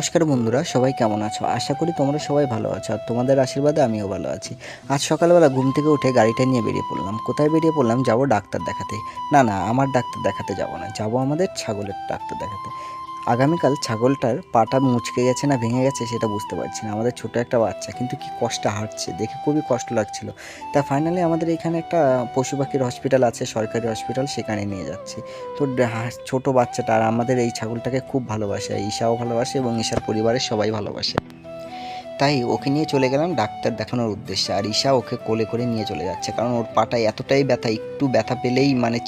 নমস্কার বন্ধুরা, সবাই কেমন আছো? আশা করি তোমরা সবাই ভালো আছো আর তোমাদের আশীর্বাদে আমিও ভালো আছি। আজ সকালবেলা ঘুম থেকে উঠে গাড়িটা নিয়ে বেরিয়ে পড়লাম। কোথায় বেরিয়ে পড়লাম? যাব ডাক্তার দেখাতে। না না, আমার ডাক্তার দেখাতে যাব না। যাব আমাদের ছাগলের ডাক্তার দেখাতে। আগামীকাল ছাগলটার পাটা মুচকে গেছে না ভেঙে গেছে সেটা বুঝতে পারছি না। আমাদের ছোট একটা বাচ্চা, কিন্তু কি কষ্টে হাঁটছে, দেখে খুবই কষ্ট লাগছিল। তা ফাইনালি আমাদের এখানে একটা পশু পাখির হসপিটাল আছে, সরকারি হসপিটাল সেখানে নিয়ে যাচ্ছি। তো ছোট বাচ্চাটা আর আমাদের এই ছাগলটাকে খুব ভালোবাসে, ঈশাও ভালোবাসে এবং ঈশার পরিবারের সবাই ভালোবাসে। তাই ওকে নিয়ে চলে গেলাম ডাক্তার দেখানোর উদ্দেশ্যে আর ঈশা ওকে কোলে করে নিয়ে চলে যাচ্ছে। কারণ ওর পাটায় এতটাই ব্যথা, একটু ব্যথা পেলেই মানে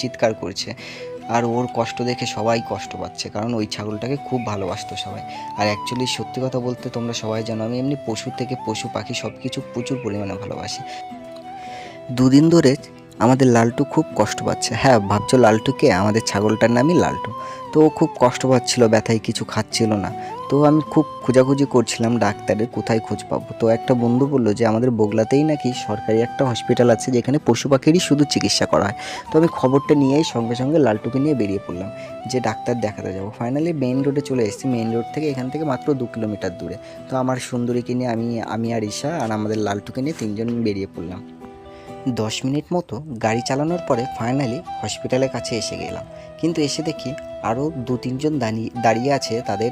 চিৎকার করছে। আর ওর কষ্ট দেখে সবাই কষ্ট পাচ্ছে, কারণ ওই ছাগলটাকে খুব ভালোবাসতো সবাই। আর অ্যাকচুয়ালি সত্যি কথা বলতে তোমরা সবাই জানো, আমি এমনি পশু থেকে পশু পাখি সব কিছু প্রচুর পরিমাণে ভালোবাসি। দুদিন ধরে আমাদের লালটু খুব কষ্ট পাচ্ছে। হ্যাঁ ভাবছ লালটুকে? আমাদের ছাগলটার নামই লালটু। তো ও খুব কষ্ট পাচ্ছিল, ব্যথায় কিছু খাচ্ছিল না। তো আমি খুব খোঁজাখুঁজি করছিলাম ডাক্তারের, কোথায় খোঁজ পাবো? তো একটা বন্ধু বলল যে, আমাদের বগলাতেই নাকি সরকারি একটা হসপিটাল আছে যেখানে পশু পাখিরই শুধু চিকিৎসা করা হয়। তো আমি খবরটা নিয়েই সঙ্গে সঙ্গে লালটুকে নিয়ে বেরিয়ে পড়লাম, যে ডাক্তার দেখাতে যাব। ফাইনালি মেইন রোডে চলে এসেছি। মেইন রোড থেকে এখান থেকে মাত্র দু কিলোমিটার দূরে। তো আমার সুন্দরীকে নিয়ে আমি আমি আর ঈশা আর আমাদের লালটুকে নিয়ে তিনজন বেরিয়ে পড়লাম। দশ মিনিট মতো গাড়ি চালানোর পরে ফাইনালি হসপিটালের কাছে এসে গেলাম। কিন্তু এসে দেখি আরও দু তিনজন দাঁড়িয়ে দাঁড়িয়ে আছে তাদের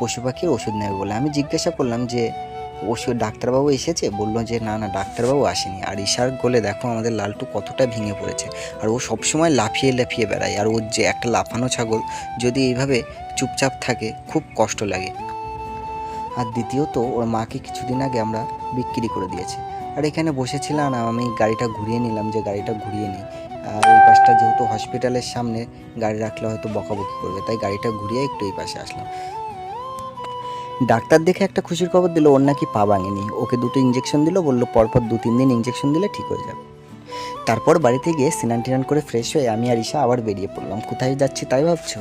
পশু পাখির ওষুধ নেবে বলে। আমি জিজ্ঞাসা করলাম যে ওষুধ ডাক্তারবাবু এসেছে? বলল যে, না না, ডাক্তারবাবু আসেনি। আর ঈশার গোলে দেখো আমাদের লালটু কতটা ভেঙে পড়েছে। আর ও সবসময় লাফিয়ে লাফিয়ে বেড়ায়। আর ওর যে একটা লাফানো ছাগল যদি এইভাবে চুপচাপ থাকে, খুব কষ্ট লাগে। আর দ্বিতীয়ত, ওর মাকে কিছুদিন আগে আমরা বিক্রি করে দিয়েছি। আর এখানে বসেছিলাম আমি গাড়িটা ঘুরিয়ে নিলাম যে গাড়িটা ঘুরিয়ে নিই। আর ওই পাশটা যেহেতু হসপিটালের সামনে, গাড়ি রাখলে হয়তো বকাবকি করবে, তাই গাড়িটা ঘুরিয়ে একটু এই পাশে আসলাম। ডাক্তার দেখে একটা খুশির খবর দিল, ওর নাকি পা ভাঙেনি। ওকে দুটো ইঞ্জেকশন দিল, বলল পরপর দু তিন দিন ইঞ্জেকশন দিলে ঠিক হয়ে যাবে। তারপর বাড়িতে গিয়ে স্নান টিনান করে ফ্রেশ হয়ে আমি আর ঈশা আবার বেরিয়ে পড়লাম। কোথায় যাচ্ছি তাই ভাবছ?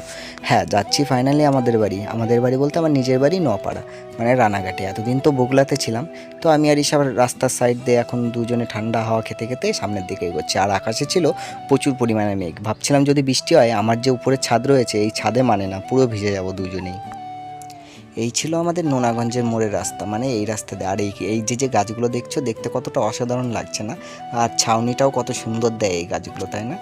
হ্যাঁ যাচ্ছি ফাইনালি আমাদের বাড়ি। আমাদের বাড়ি বলতে আমার নিজের বাড়ি নোয়াপাড়া মানে রানাঘাটে। এতদিন তো বগুলাতে ছিলাম। তো আমি আর ঈশা রাস্তার সাইড দিয়ে এখন দুজনে ঠান্ডা হাওয়া খেতে খেতে সামনের দিকে এগোচ্ছি। আর আকাশে ছিল প্রচুর পরিমাণে মেঘ। ভাবছিলাম যদি বৃষ্টি হয়, আমার যে উপরে ছাদ রয়েছে, এই ছাদে মানে না, পুরো ভিজে যাব দুজনেই। এই ছিল আমাদের নোনাগঞ্জের মোড়ের রাস্তা মানে এই রাস্তা দিয়ে। আর এই এই যে যে গাছগুলো দেখছ, দেখতে কতটা অসাধারণ লাগছে না? আর ছাউনিটাও কত সুন্দর দেয় এই গাছগুলো, তাই না?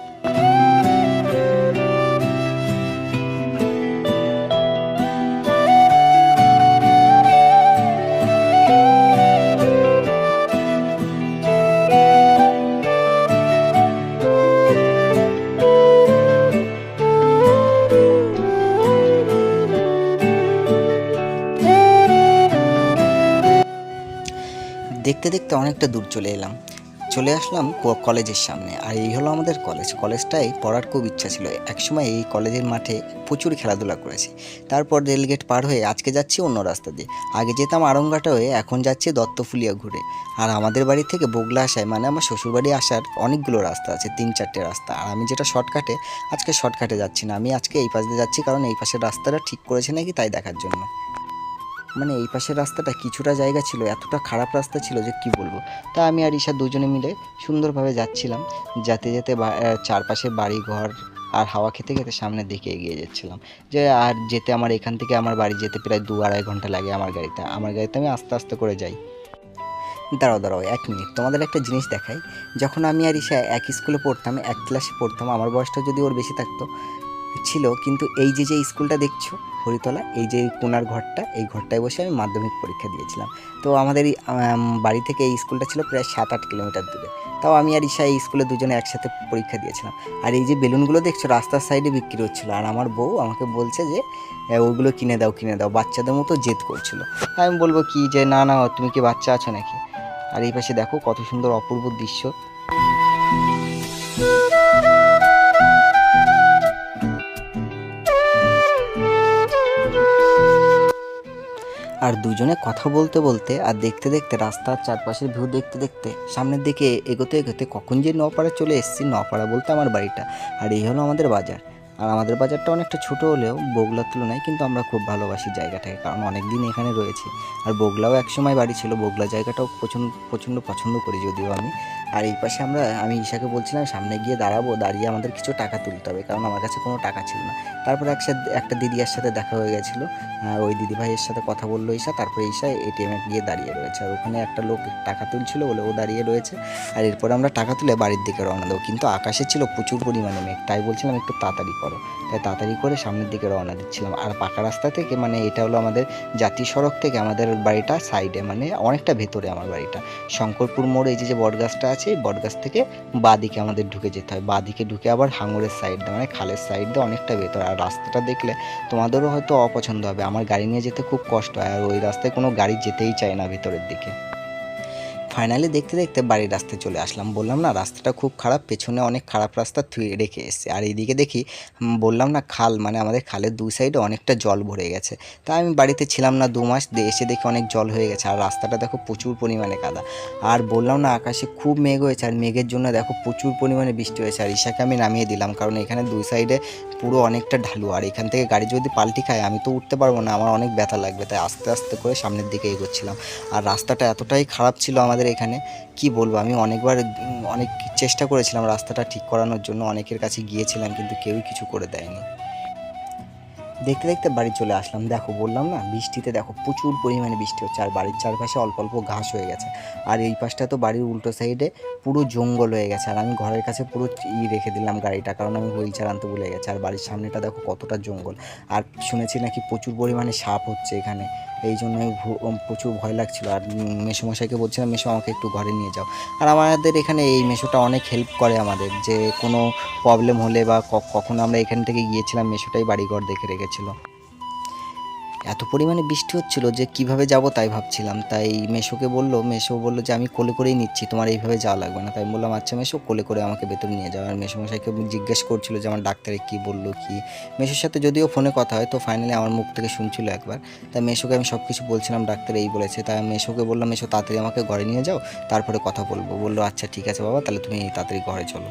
দেখতে দেখতে অনেকটা দূর চলে এলাম। চলে আসলাম কলেজের সামনে। আর এই হলো আমাদের কলেজ। কলেজটাই পড়ার খুব ইচ্ছা ছিল। একসময় এই কলেজের মাঠে প্রচুর খেলাধুলা করেছি। তারপর রেলগেট পার হয়ে আজকে যাচ্ছি অন্য রাস্তা দিয়ে। আগে যেতাম আরঙ্গাটা হয়ে, এখন যাচ্ছি দত্তফুলিয়া ঘুরে। আর আমাদের বাড়ি থেকে বগলা আসায় মানে আমার শ্বশুরবাড়ি আসার অনেকগুলো রাস্তা আছে, তিন চারটে রাস্তা। আর আমি যেটা শর্টকাটে, আজকে শর্টকাটে যাচ্ছি না। আমি আজকে এই পাশ দিয়ে যাচ্ছি কারণ এই পাশের রাস্তাটা ঠিক করেছে নাকি তাই দেখার জন্য। মানে এই পাশের রাস্তাটা কিছুটা জায়গা ছিল, এতটা খারাপ রাস্তা ছিল যে কি বলব। তা আমি আর ঈশা দুজনে মিলে সুন্দরভাবে যাচ্ছিলাম, যেতে যেতে চারপাশে বাড়ি ঘর আর হাওয়া খেতে খেতে সামনের দিকে এগিয়ে যাচ্ছিলাম। যে আর যেতে আমার এখান থেকে আমার বাড়ি যেতে প্রায় দু আড়াই ঘণ্টা লাগে আমার গাড়িতে। আমার গাড়িতে আমি আস্তে আস্তে করে যাই। দাঁড়াও দাঁড়াও, এক মিনিট। তোমাদের একটা জিনিস দেখাই। যখন আমি আর ঈশা এক স্কুলে পড়তাম, এক ক্লাসে পড়তাম, আমার বয়সটা যদি ওর বেশি থাকতো ছিল কিন্তু এই যে যে স্কুলটা দেখছ হরিতলা এই যে কোনার ঘরটা এই ঘরটায় বসে আমি মাধ্যমিক পরীক্ষা দিয়েছিলাম। তো আমাদের বাড়ি থেকে এই স্কুলটা ছিল প্রায় সাত আট কিলোমিটার দূরে। তাও আমি আর ঈশা এই স্কুলে দুজনে একসাথে পরীক্ষা দিয়েছিলাম। আর এই যে বেলুনগুলো দেখছ রাস্তার সাইডে বিক্রি হচ্ছিল। আর আমার বউ আমাকে বলছে যে "এ, ওগুলো কিনে দাও কিনে দাও। বাচ্চাদের মতো জেদ করছিল। আমি বলব কি যে না না তুমি কি বাচ্চা আছো নাকি? আর এই পাশে দেখো কত সুন্দর অপূর্ব দৃশ্য। আর দুজনে কথা বলতে বলতে আর দেখতে দেখতে রাস্তার চারপাশের ভিউ দেখতে দেখতে সামনের দিকে এগোতে এগোতে কখন যে নপাড়া চলে এসেছি নপাড়া বলতে আমার বাড়িটা। আর এই হলো আমাদের বাজার। আর আমাদের বাজারটা অনেকটা ছোট হলেও বগলার তুলনায় কিন্তু আমরা খুব ভালোবাসি জায়গাটাকে, কারণ অনেক দিন এখানে রয়েছি। আর বগুলাও একসময় বাড়ি ছিল বগলা জায়গাটাও প্রচণ্ড প্রচণ্ড পছন্দ করি যদিও আমি। আর এই পাশে আমরা, আমি ঈশাকে বলছিলাম, সামনে গিয়ে দাঁড়াবো, দাঁড়িয়ে আমাদের কিছু টাকা তুলতে হবে, কারণ আমার কাছে কোনো টাকা ছিল না। তারপরে একসাথে, একটা দিদিয়ার সাথে দেখা হয়ে গেছিল। ওই দিদি ভাইয়ের সাথে কথা বলল ঈশা, তারপরে ঈশা এটিএমে গিয়ে দাঁড়িয়ে রয়েছে। আর ওখানে একটা লোক টাকা তুলছিল বলে ও দাঁড়িয়ে রয়েছে। আর এরপর আমরা টাকা তুলে বাড়ির দিকে রওনা দেবো। কিন্তু আকাশে ছিল প্রচুর পরিমাণে মেঘ, তাই বলছিলাম একটু তাড়াতাড়ি তাই তাড়াতাড়ি করে সামনের দিকে রওনা দিচ্ছিলাম। আর পাকা রাস্তা থেকে মানে এটা হলো আমাদের জাতীয় সড়ক থেকে আমাদের বাড়িটা সাইডে মানে অনেকটা ভেতরে আমার বাড়িটা। শঙ্করপুর মোড় এই যে যে বটগাছটা আছে, এই বটগাছ থেকে বাদিকে আমাদের ঢুকে যেতে হয়। বাদিকে ঢুকে আবার হাঙরের সাইড দিয়ে মানে খালের সাইড দিয়ে অনেকটা ভেতর। আর রাস্তাটা দেখলে তোমাদেরও হয়তো অপছন্দ হবে। আমার গাড়ি নিয়ে যেতে খুব কষ্ট হয়। আর ওই রাস্তায় কোনো গাড়ি যেতেই চায় না ভেতরের দিকে। ফাইনালি দেখতে দেখতে বাড়ির রাস্তায় চলে আসলাম। বললাম, না, রাস্তাটা খুব খারাপ, পেছনে অনেক খারাপ রাস্তা রেখে এসছে। আর এইদিকে দেখি বললাম, না, খাল মানে আমাদের খালের দুই সাইডে অনেকটা জল ভরে গেছে। তাই আমি বাড়িতে ছিলাম না দু মাস এসে দেখি অনেক জল হয়ে গেছে। আর রাস্তাটা দেখো প্রচুর পরিমাণে কাদা। আর বললাম, না, আকাশে খুব মেঘ হয়েছে, আর মেঘের জন্য দেখো প্রচুর পরিমাণে বৃষ্টি হয়েছে। আর ঈশাকে আমি নামিয়ে দিলাম, কারণ এখানে দুই সাইডে পুরো অনেকটা ঢালু। আর এখান থেকে গাড়ি যদি পাল্টি খায়, আমি তো উঠতে পারব না, আমার অনেক ব্যথা লাগবে। তাই আস্তে আস্তে করে সামনের দিকে এগোচ্ছিলাম। আর রাস্তাটা এতটাই খারাপ ছিল আমাদের এখানে, কি বলব? আমি অনেকবার, অনেক চেষ্টা করেছিলাম রাস্তাটা ঠিক করানোর জন্য, অনেকের কাছে গিয়েছিলাম, কিন্তু কেউই কিছু করে দেয়নি। দেখতে দেখতে বাড়ি চলে আসলাম। দেখো বললাম না বৃষ্টিতে দেখো প্রচুর পরিমাণে বৃষ্টি হচ্ছে আর বাড়ির চারপাশে অল্প অল্প ঘাস হয়ে গেছে। আর এই পাশটা তো বাড়ির উল্টো সাইডে পুরো জঙ্গল হয়ে গেছে। আর আমি ঘরের কাছে পুরো ই রেখে দিলাম গাড়িটা কারণ আমি হুইল চার আনতে ভুলে গেছি। আর বাড়ির সামনেটা দেখো কতটা জঙ্গল। আর শুনেছি নাকি প্রচুর পরিমাণে সাপ হচ্ছে এখানে। এই জন্য প্রচুর ভয় লাগছিল। আর উম, মেসোমশাইকে বলছিলাম মেসো আমাকে একটু ঘরে নিয়ে যাও। আর আমাদের এখানে এই মেশোটা অনেক হেল্প করে আমাদের। যে কোনো প্রবলেম হলে বা কখনো আমরা এখান থেকে গিয়েছিলাম মেশোটাই বাড়িঘর দেখে রেখেছিল এত পরিমাণে বৃষ্টি হচ্ছিল যে কীভাবে যাব তাই ভাবছিলাম। তাই মেশোকে বলল, মেশো বলল যে, আমি কোলে করেই নিচ্ছি, তোমার এইভাবে যাওয়া লাগবে না। তাই বললাম আচ্ছা মেশো, কোলে করে আমাকে ভেতরে নিয়ে যাও। আর মেশোমশাইকে জিজ্ঞেস করছিল যে, আমার ডাক্তারে কী বলল, কি? মেশোর সাথে যদিও ফোনে কথা হয়, তো ফাইনালি আমার মুখ থেকে শুনছিল একবার। তাই মেশোকে আমি সব কিছু বলছিলাম, ডাক্তার এই বলেছে। তাই মেশোকে বললাম, মেশো, তাড়াতাড়ি আমাকে ঘরে নিয়ে যাও, তারপরে কথা বলব। বলল আচ্ছা ঠিক আছে বাবা, তাহলে তুমি তাড়াতাড়ি ঘরে চলো।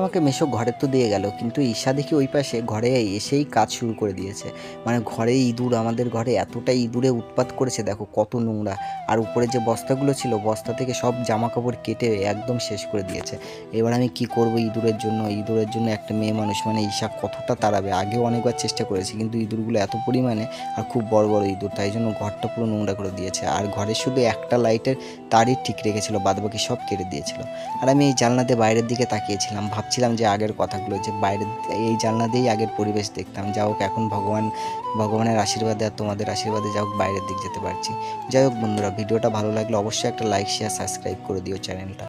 আমাকে মেশো ঘরে তো দিয়ে গেল, কিন্তু ঈশা দেখি ওই পাশে ঘরে এসেই কাজ শুরু করে দিয়েছে। মানে ঘরে ইঁদুর আমাদের ঘরে এতটা ইঁদুরে উৎপাত করেছে, দেখো কত নোংরা। আর উপরে যে বস্তাগুলো ছিল, বস্তা থেকে সব জামা কাপড় কেটে একদম শেষ করে দিয়েছে। এবার আমি কি করব ইঁদুরের জন্য? ইঁদুরের জন্য একটা মেয়ে মানুষ মানে ঈশা কতটা তাড়াবে? আগেও অনেকবার চেষ্টা করেছি, কিন্তু ইঁদুরগুলো এত পরিমাণে আর খুব বড় বড় ইঁদুর, তাই জন্য ঘরটা পুরো নোংরা করে দিয়েছে। আর ঘরে শুধু একটা লাইটের তারই ঠিক রেখেছিল, বাদবাকি সব কেটে দিয়েছিল। আর আমি এই জানলাতে বাইরের দিকে তাকিয়েছিলাম ভাবছিলাম যে আগের কথাগুলো, যে বাইরে এই জানলা দিয়েই আগের পরিবেশ দেখতাম। যা হোক এখন ভগবান, ভগবানের আশীর্বাদে আর তোমাদের আশীর্বাদে যা হোক বাইরের দিক যেতে পারছি। যাই হোক বন্ধুরা, ভিডিওটা ভালো লাগলে অবশ্যই একটা লাইক শেয়ার সাবস্ক্রাইব করে দিও চ্যানেলটা।